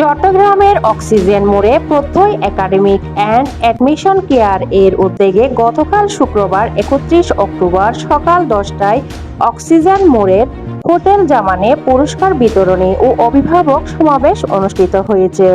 চট্টগ্রামের অক্সিজেন মোড়ে প্রত্যয় একাডেমিক অ্যান্ড অ্যাডমিশন কেয়ার এর উদ্যোগে গতকাল শুক্রবার একত্রিশ অক্টোবর সকাল দশটায় অক্সিজেন মোড়ের হোটেল জামানে পুরস্কার বিতরণী ও অভিভাবক সমাবেশ অনুষ্ঠিত হয়েছে।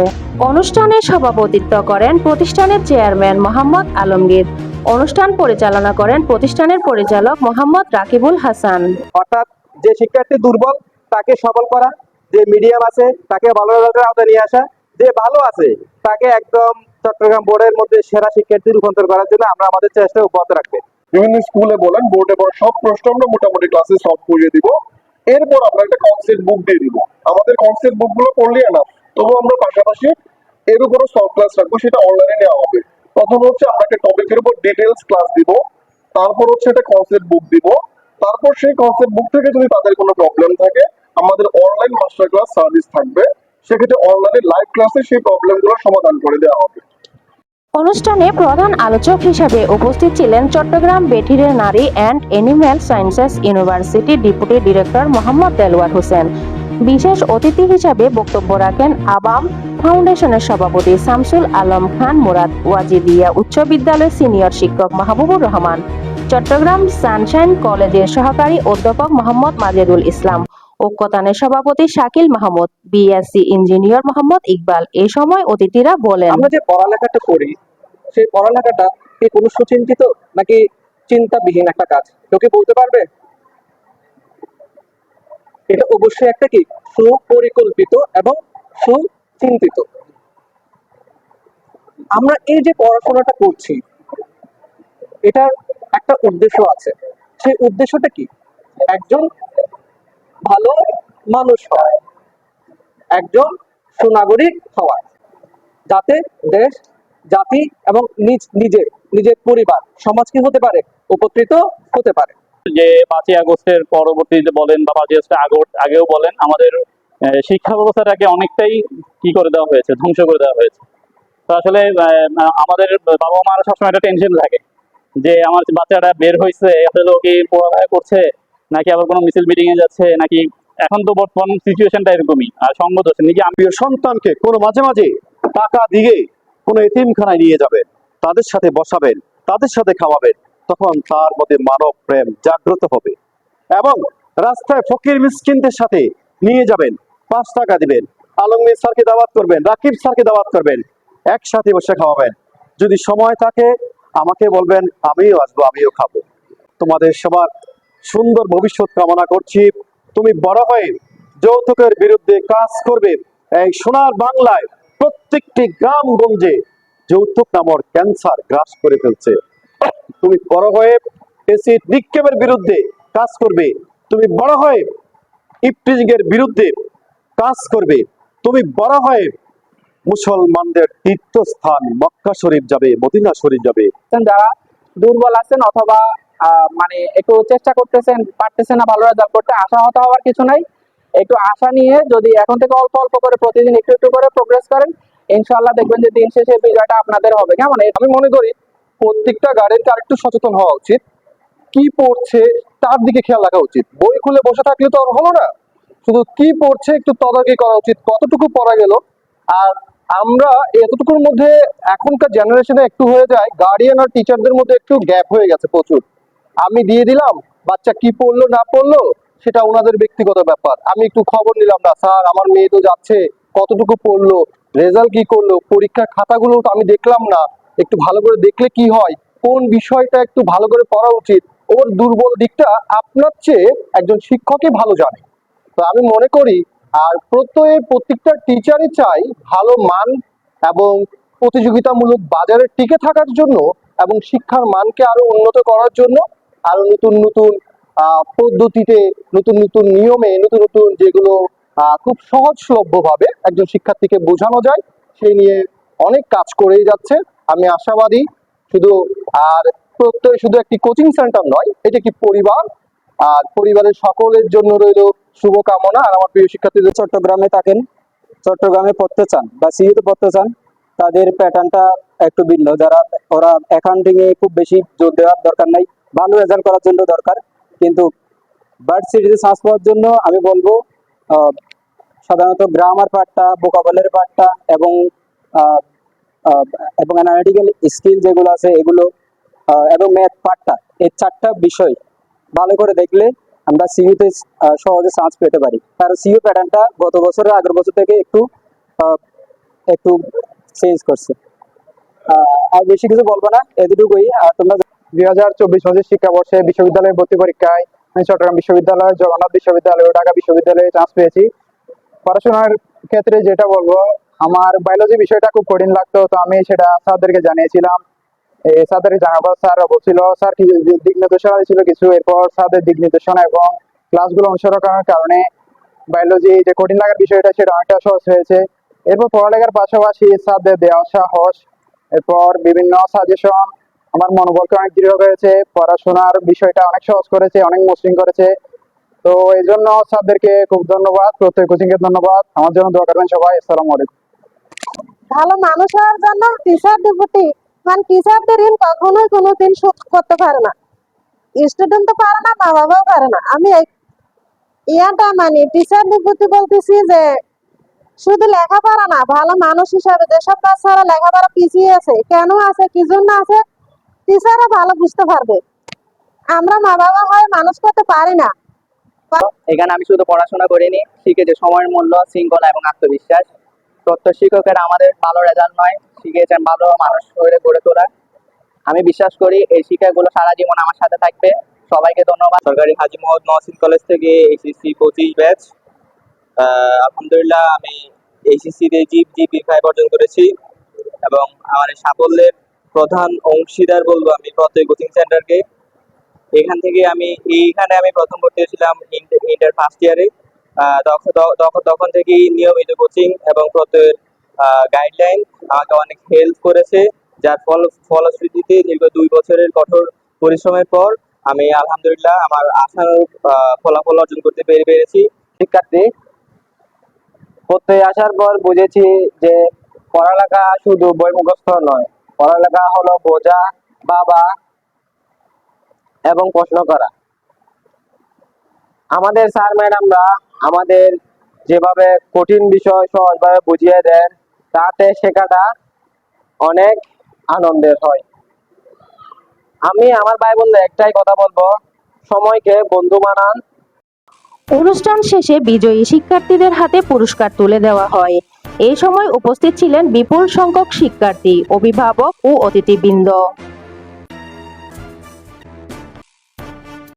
অনুষ্ঠানে সভাপতিত্ব করেন প্রতিষ্ঠানের চেয়ারম্যান মোহাম্মদ আলমগীর। অনুষ্ঠান পরিচালনা করেন প্রতিষ্ঠানের পরিচালক মোহাম্মদ রাকিবুল হাসান। অর্থাৎ যে শিক্ষার্থী দুর্বল, তাকে সবল করা যে মিডিয়াম আছে, তাকে ভালো রেজাল্টের আওতায় নিয়ে আসা। যে ভালো আছে, তাকে একদম চট্টগ্রাম বোর্ডের মধ্যে সেরা শিক্ষার্থী রূপান্তর করার জন্য আমরা আমাদের চেষ্টা অব্যাহত রাখবে। বিভিন্ন স্কুলে বলেন বোর্ডে বলেন, সব প্রশ্ন আমরা মোটামুটি ক্লাসে সলভ করিয়ে দিব। এরপর আমরা একটা কনসেপ্ট বুক দিয়ে দিব। আমাদের কনসেপ্ট বুকগুলো পড়লে না তবু আমরা পাশাপাশি এর উপরও সলভ ক্লাস রাখব, সেটা অনলাইনে নেওয়া হবে। প্রথম হচ্ছে আমরা একটা টপিকের উপর ডিটেলস ক্লাস দিব। তারপর হচ্ছে একটা কনসেপ্ট বুক দিব। তারপর সেই কনসেপ্ট বুক থেকে যদি তাদের কোনো প্রবলেম থাকে আমাদের অনলাইন মাস্টার ক্লাস সার্ভিস থাকবে। সেক্ষেত্রে অনলাইনে লাইভ ক্লাসে সেই প্রবলেমগুলো সমাধান করে দেওয়া হবে। অনুষ্ঠানে প্রধান আলোচক হিসেবে উপস্থিত ছিলেন Chattogram veterinary and animal sciences university deputy director Mohammad Delwar Hossain. বিশেষ অতিথি হিসাবে বক্তব্য রাখেন আবাম ফাউন্ডেশনের সভাপতি শামসুল আলম খান, মুরাদ ওয়াজিদিয়া উচ্চ বিদ্যালয়ের সিনিয়র শিক্ষক মাহবুবুর রহমান, চট্টগ্রাম সানশাইন কলেজের সহকারী অধ্যাপক মোহাম্মদ মাজেদুল ইসলাম। ঐক্যতানের সভাপতি শাকিল মাহমুদ বিএসসি ইঞ্জিনিয়ার মোহাম্মদ ইকবাল এ সময় অতিথিরা বলেন আমরা যে পড়ালেখাটা করি, সেই পড়ালেখাটা কি কোনো সুচিন্তিত নাকি চিন্তাবিহীন একটা কাজ? কেউ কি বলতে পারবে? এটা অবশ্যই একটা কি? সুপরিকল্পিত এবং সুচিন্তিত। আমরা এই যে পড়াশোনাটা করছি, এটার একটা উদ্দেশ্য আছে। সেই উদ্দেশ্যটা কি? একজন ভালো মানুষ হয়। একজন সুনাগরিক হওয়া যাতে দেশ, জাতি এবং নিজ, নিজের নিজের পরিবার, সমাজ কি হতে পারে? উপকৃত হতে পারে। যে পাঁচই আগস্টের পরবর্তীতে বলেন বা পাঁচই আগস্টের আগর- আগেও বলেন, আমাদের শিক্ষা ব্যবস্থাটাকে অনেকটাই কি করে দেওয়া হয়েছে, ধ্বংস করে দেওয়া হয়েছে। তো আসলে আমাদের বাবা মারা সবসময় একটা টেনশন থাকে। যে আমার বাচ্চাটা বের হয়েছে আসলে ও কি পড়ালেখা করছে নাকি আবার কোনো মিছিল মিটিং এ যাচ্ছে, নাকি এখন তো বর্তমান সিচুয়েশনটা এরকমই, আর সঙ্গত হচ্ছে নিজে আমি সন্তানকে কোনো মাঝে মাঝে টাকা দিয়ে কোনো এতিমখানায় নিয়ে যাবেন তাদের সাথে বসাবেন, তাদের সাথে খাওয়াবেন, তখন তার মধ্যে মানব প্রেম জাগ্রত হবে। এবং রাস্তায় ফকির মিসকিনদের সাথে নিয়ে যাবেন, পাঁচ টাকা দিবেন, আলমগীর স্যারকে দাওয়াত করবেন, রাকিব স্যারকে দাওয়াত করবেন, একসাথে বসে খাওয়াবেন। যদি সময় থাকে, আমাকে বলবেন, আমিও আসব, আমিও খাব। তোমাদের সবার সুন্দর ভবিষ্যৎ কামনা করছি। তুমি বড় হয়ে যৌতুকের বিরুদ্ধে কাজ করবে। এই সোনার বাংলায় প্রত্যেকটি গ্রামগঞ্জে যৌতুক নামর ক্যান্সার গ্রাস করে ফেলছে। তুমি বড় হয়ে এসিড নিক্ষেপের বিরুদ্ধে কাজ করবে। তুমি বড় হয়ে ইফটিজিংয়ের বিরুদ্ধে কাজ করবে। তুমি বড় হয়ে মুসলমানদের তীর্থস্থান মক্কা শরীফ যাবে, মদিনা শরীফ যাবে। যারা দুর্বল আছেন অথবা মানে একটু চেষ্টা করতেছেন, পারতেছেন না ভালো রেজাল্ট করতে, আশা আশাহত হওয়ার কিছু নাই। একটু আশা নিয়ে যদি এখন থেকে অল্প অল্প করে প্রতিদিন একটু একটু করে প্রোগ্রেস করেন ইনশাল্লাহ দেখবেন যে দিন শেষে বিজয়টা আপনাদের হবে। কেমন? আমি মনে করি প্রত্যেকটা গার্ডেনকে আরেকটু সচেতন হওয়া উচিত। কি পড়ছে তার দিকে খেয়াল রাখা উচিত। বই খুলে বসে থাকলে তো আর হলো না। শুধু কি পড়ছে একটু তদারকি করা উচিত, কতটুকু পড়া গেল। আর আমরা এতটুকুর মধ্যে এখনকার জেনারেশনে একটু হয়ে যায় গার্ডিয়ান আর টিচারদের মধ্যে একটু গ্যাপ হয়ে গেছে প্রচুর। আমি দিয়ে দিলাম, বাচ্চা কি পড়ল, না পড়ল, সেটা ওনাদের ব্যক্তিগত ব্যাপার। আমি একটু খবর নিলাম না, স্যার, আমার মেয়ে তো যাচ্ছে, কতটুকু পড়ল, রেজাল্ট কি করল, পরীক্ষার খাতাগুলো তো আমি দেখলাম না, একটু ভালো করে দেখলে কি হয়, কোন বিষয়টা একটু ভালো করে পড়া উচিত, ওর দুর্বল দিকটা আপনার চেয়ে একজন শিক্ষকই ভালো জানে। তো আমি মনে করি, আর প্রত্যয়ে প্রত্যেকটা টিচারই চাই ভালো মান এবং প্রতিযোগিতামূলক বাজারে টিকে থাকার জন্য এবং শিক্ষার মানকে আরও উন্নত করার জন্য আরও নতুন নতুন পদ্ধতিতে, নতুন নতুন নিয়মে, নতুন নতুন যেগুলো খুব সহজলভ্য ভাবে একজন শিক্ষার্থীকে বোঝানো যায়, সেই নিয়ে অনেক কাজ করেই যাচ্ছে। আমি আশাবাদী শুধু, আর প্রত্যয় শুধু একটি কোচিং সেন্টার নয়, এটা একটি পরিবার, আর পরিবারের সকলের জন্য রইল শুভকামনা। আর আমার প্রিয় শিক্ষার্থীদের চট্টগ্রামে থাকেন, চট্টগ্রামে পড়তে চান বা সিইতে পড়তে চান, তাদের প্যাটার্নটা একটু ভিন্ন। যারা, ওরা অ্যাকাউন্টিং এ খুব বেশি জোর দেওয়ার দরকার নাই। ভালো রেজাল্ট করার জন্য দরকার। কিন্তু বার্ড সিটিতে চান্স পাওয়ার জন্য আমি বলব সাধারণত গ্রামার পার্টটা বোকাবলের পার্টটা এবং এবং অ্যানালিটিক্যাল স্কিল যেগুলো আছে এগুলো এবং ম্যাথ পার্টটা এই চারটা বিষয় ভালো করে দেখলে আমরা সিইউতে সহজে চান্স পেতে পারি। কারণ সিইউ প্যাটার্নটা গত বছরের আগের বছর থেকে একটু একটু চেঞ্জ করছে। আর বেশি কিছু বলব না, এতটুকুই। আর তোমরা দুই পড়াশোনার ক্ষেত্রে যেটা বলব, আমার বায়োলজি বিষয়টা খুব কঠিন লাগতো, তো আমি সেটা স্যারদেরকে জানিয়েছিলাম। স্যারদেরকে বলছিল স্যার কি দিক নির্দেশনা কিছু, এরপর স্যারদের দিক নির্দেশনা এবং ক্লাসগুলো অনুসরণ কারণে বায়োলজি যে কঠিন লাগার বিষয়টা সেটা অনেকটা সহজ হয়েছে। এরপর পড়ালেখার পাশাপাশি স্যারদের দেওয়া সাহস, এরপর বিভিন্ন সাজেশন আমার মনোবলকে অনেক দৃঢ় করেছে পড়াশোনার বিষয়টা অনেক সহজ করেছে, অনেক মসৃণ করেছে। তো এই জন্য স্যারদেরকে খুব ধন্যবাদ, প্রত্যেক কোচিং কে ধন্যবাদ। আমার জন্য দোয়া করবেন সবাই, আসসালামু আলাইকুম। ভালো মানুষ হওয়ার জন্য টিচারদের প্রতি মানে টিচারদের ঋণ কখনোই কোনোদিন শোধ করতে পারে না। স্টুডেন্ট তো পারে না মা বাবাও পারে না। আমি ইয়াটা মানে টিচারদের প্রতি বলতেছি যে শুধু লেখাপড়া না, ভালো মানুষ হিসাবে যেসব বাচ্চারা লেখাপড়া পিছিয়ে আছে, কেন আছে, কি জন্য আছে? টিচাররা ভালো বুঝতে পারবে। আমরা মা বাবা হয়ে মানুষ করতে পারি না। এখানে আমি শুধু পড়াশোনা করিনি শিখেছি সময়ের মূল্য শৃঙ্খলা এবং আত্মবিশ্বাস। প্রত্যেক শিক্ষকেরা আমাদের ভালো রেজাল্ট নয় শিখিয়েছেন ভালো মানুষ হয়ে গড়ে তোলা। আমি বিশ্বাস করি এই শিক্ষাগুলো সারা জীবন আমার সাথে থাকবে। সবাইকে ধন্যবাদ। সরকারি হাজি মোহাম্মদ মহসিন কলেজ থেকে এইচএসসি পঁচিশ ব্যাচ আলহামদুলিল্লাহ আমি এইচএসসি তে জিপ জিপি ফাইভ অর্জন করেছি। এবং আমার এই সাফল্যের প্রধান অংশীদার বলব আমি প্রত্যেক কোচিং সেন্টারকে এখান থেকে আমি, এইখানে আমি প্রথম ভর্তি হয়েছিলাম ইন্টার ফার্স্ট ইয়ারে তখন থেকেই নিয়মিত কোচিং এবং প্রত্যেক গাইডলাইন আমাকে অনেক হেল্প করেছে। যার ফল, ফলশ্রুতিতে দীর্ঘ দুই বছরের কঠোর পরিশ্রমের পর আমি আলহামদুলিল্লাহ আমার আশানুরূপ ফলাফল অর্জন করতে পেরে, পেরেছি। শিক্ষার্থী পড়তে আসার পর বুঝেছি যে পড়ালেখা শুধু বই মুখস্থ নয় পড়ালেখা হলো বোঝা বাবা এবং প্রশ্ন করা। আমাদের স্যার, ম্যাডামরা আমাদের যেভাবে কঠিন বিষয় সহজভাবে বুঝিয়ে দেন, তাতে শেখাটা অনেক আনন্দের হয়। আমি আমার ভাই বোনদের একটাই কথা বলব, সময়কে বন্ধু বানান অনুষ্ঠান শেষে বিজয়ী শিক্ষার্থীদের হাতে পুরস্কার তুলে দেওয়া হয়। এই সময় উপস্থিত ছিলেন বিপুল সংখ্যক শিক্ষার্থী, অভিভাবক ও অতিথিবৃন্দ।